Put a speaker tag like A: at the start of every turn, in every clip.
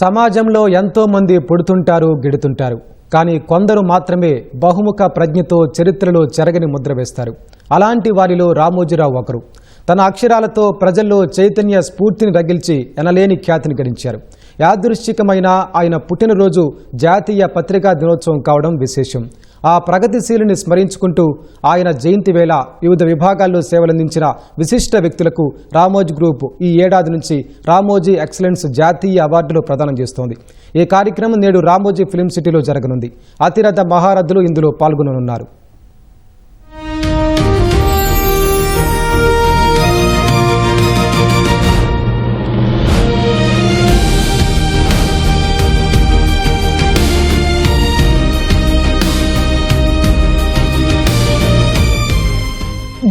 A: సమాజంలో ఎంతోమంది పుడుతుంటారు గిడుతుంటారు. కానీ కొందరు మాత్రమే బహుముఖ ప్రజ్ఞతో చరిత్రలో చెరగని ముద్ర వేస్తారు. అలాంటి వారిలో రామోజీరావు ఒకరు. తన అక్షరాలతో ప్రజల్లో చైతన్య స్ఫూర్తిని రగిల్చి ఎనలేని ఖ్యాతిని గడించారు. యాదృశ్చికమైన ఆయన పుట్టినరోజు జాతీయ పత్రికా దినోత్సవం కావడం విశేషం. ఆ ప్రగతిశీలిని స్మరించుకుంటూ ఆయన జయంతి వేళ వివిధ విభాగాల్లో సేవలందించిన విశిష్ట వ్యక్తులకు రామోజీ గ్రూప్ ఈ ఏడాది నుంచి రామోజీ ఎక్సలెన్స్ జాతీయ అవార్డులు ప్రదానం చేస్తోంది. ఈ కార్యక్రమం నేడు రామోజీ ఫిలిం సిటీలో జరగనుంది. అతిరథ మహారథులు ఇందులో పాల్గొననున్నారు.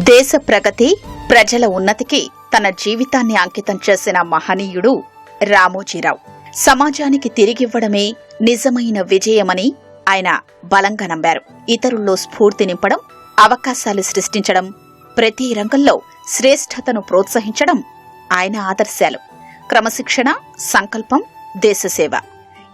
B: దేశ ప్రగతి ప్రజల ఉన్నతికి తన జీవితాన్ని అంకితం చేసిన మహనీయుడు రామోజీరావు. సమాజానికి తిరిగివ్వడమే నిజమైన విజయమని ఆయన బలంగా నమ్మారు. ఇతరుల్లో స్ఫూర్తి నింపడం అవకాశాలు సృష్టించడం ప్రతి రంగంలో శ్రేష్ఠతను ప్రోత్సహించడం ఆయన ఆదర్శాలు. క్రమశిక్షణ సంకల్పం దేశసేవ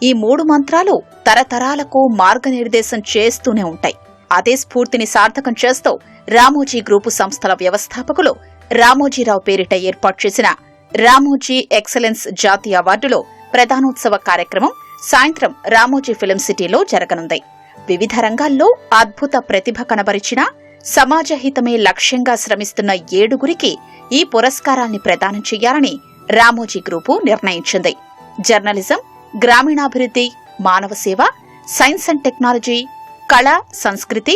B: ఈ మూడు మంత్రాలు తరతరాలకు మార్గనిర్దేశం చేస్తూనే ఉంటాయి. అదే స్ఫూర్తిని సార్థకం చేస్తూ రామోజీ గ్రూపు సంస్థల వ్యవస్థాపకులు రామోజీరావు పేరిట ఏర్పాటు చేసిన రామోజీ ఎక్సలెన్స్ జాతీయ అవార్డులో ప్రధానోత్సవ కార్యక్రమం సాయంత్రం రామోజీ ఫిలిం సిటీలో జరగనుంది. వివిధ రంగాల్లో అద్భుత ప్రతిభ కనబరిచిన సమాజహితమే లక్ష్యంగా శ్రమిస్తున్న ఏడుగురికి ఈ పురస్కారాన్ని ప్రదానం చేయాలని రామోజీ గ్రూపు నిర్ణయించింది. జర్నలిజం గ్రామీణాభివృద్ధి మానవ సేవ సైన్స్ అండ్ టెక్నాలజీ కళ సంస్కృతి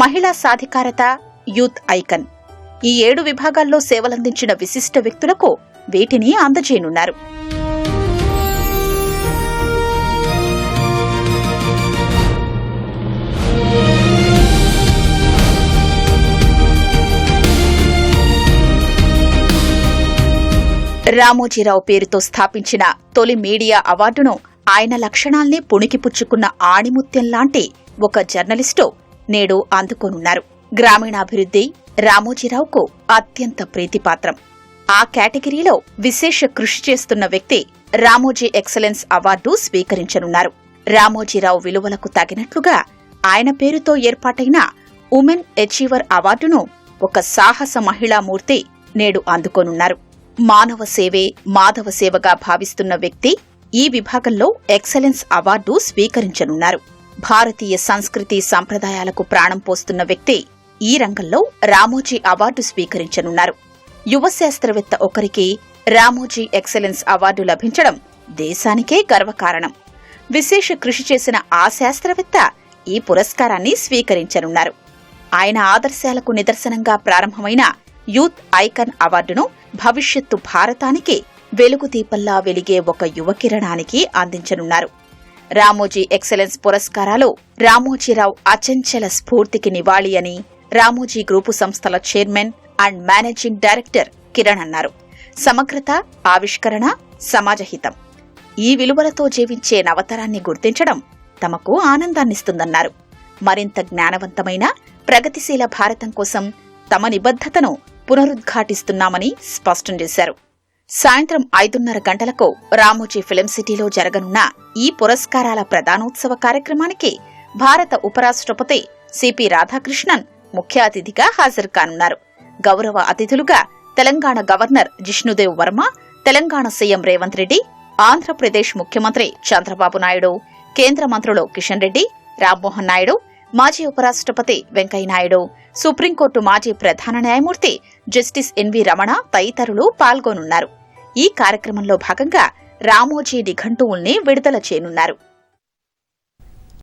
B: మహిళా సాధికారత యూత్ ఐకన్. ఈ ఏడు విభాగాల్లో సేవలందించిన విశిష్ట వ్యక్తులకు వీటిని అందజేయనున్నారు. రామోజీరావు పేరుతో స్థాపించిన తొలి మీడియా అవార్డును ఆయన లక్షణాల్ని పుణికిపుచ్చుకున్న ఆణిముత్యం లాంటి ఒక జర్నలిస్టు నేడు అందుకోనున్నారు. గ్రామీణాభివృద్ధి రామోజీరావుకు అత్యంత ప్రీతిపాత్రం. ఆ కేటగిరీలో విశేష కృషి చేస్తున్న వ్యక్తి రామోజీ ఎక్సలెన్స్ అవార్డు స్వీకరించనున్నారు. రామోజీరావు విలువలకు తగినట్లుగా ఆయన పేరుతో ఏర్పాటైన ఉమెన్ అచీవర్ అవార్డును ఒక సాహస మహిళా మూర్తి నేడు అందుకోనున్నారు. మానవ సేవే మాధవ సేవగా భావిస్తున్న వ్యక్తి ఈ విభాగంలో ఎక్సలెన్స్ అవార్డు స్వీకరించనున్నారు. భారతీయ సంస్కృతి సంప్రదాయాలకు ప్రాణం పోస్తున్న వ్యక్తి ఈ రంగంలో రామోజీ అవార్డు స్వీకరించనున్నారు. యువ శాస్త్రవేత్త ఒకరికి రామోజీ ఎక్సలెన్స్ అవార్డు లభించడం దేశానికే గర్వకారణం. విశేష కృషి చేసిన ఆ శాస్త్రవేత్త ఈ పురస్కారాన్ని స్వీకరించనున్నారు. ఆయన ఆదర్శాలకు నిదర్శనంగా ప్రారంభమైన యూత్ ఐకన్ అవార్డును భవిష్యత్తు భారతానికి వెలుగుదీపల్లా వెలిగే ఒక యువకిరణానికి అందించనున్నారు. రామోజీ ఎక్సలెన్స్ పురస్కారాలు రామోజీరావు అచంచల స్ఫూర్తికి నివాళి అని రామోజీ గ్రూపు సంస్థల chairman and managing director Kiran అన్నారు. సమగ్రత ఆవిష్కరణ సమాజహితం. ఈ విలువలతో జీవించే నవతరాన్ని గుర్తించడం తమకు ఆనందాన్నిస్తుందన్నారు. మరింత జ్ఞానవంతమైన ప్రగతిశీల భారతం కోసం తమ నిబద్ధతను పునరుద్ఘాటిస్తున్నామని స్పష్టం చేశారు. సాయంత్రం ఐదున్నర గంటలకు రామోజీ ఫిలిం సిటీలో జరగనున్న ఈ పురస్కారాల ప్రధానోత్సవ కార్యక్రమానికి భారత ఉపరాష్ట్రపతి సిపి రాధాకృష్ణన్ ముఖ్య అతిథిగా హాజరు కానున్నారు గౌరవ అతిథులుగా తెలంగాణ గవర్నర్ జిష్ణుదేవ్ వర్మ తెలంగాణ సీఎం రేవంత్ రెడ్డి ఆంధ్రప్రదేశ్ ముఖ్యమంత్రి చంద్రబాబు నాయుడు కేంద్ర మంత్రులు కిషన్ రెడ్డి రామ్మోహన్ నాయుడు మాజీ ఉపరాష్ట్రపతి వెంకయ్యనాయుడు సుప్రీంకోర్టు మాజీ ప్రధాన న్యాయమూర్తి జస్టిస్ ఎన్వి రమణ తదితరులు పాల్గొనున్నారు. ఈ కార్యక్రమంలో భాగంగా రామోజీ నిఘంటువుల్ని విడుదల చేయనున్నారు.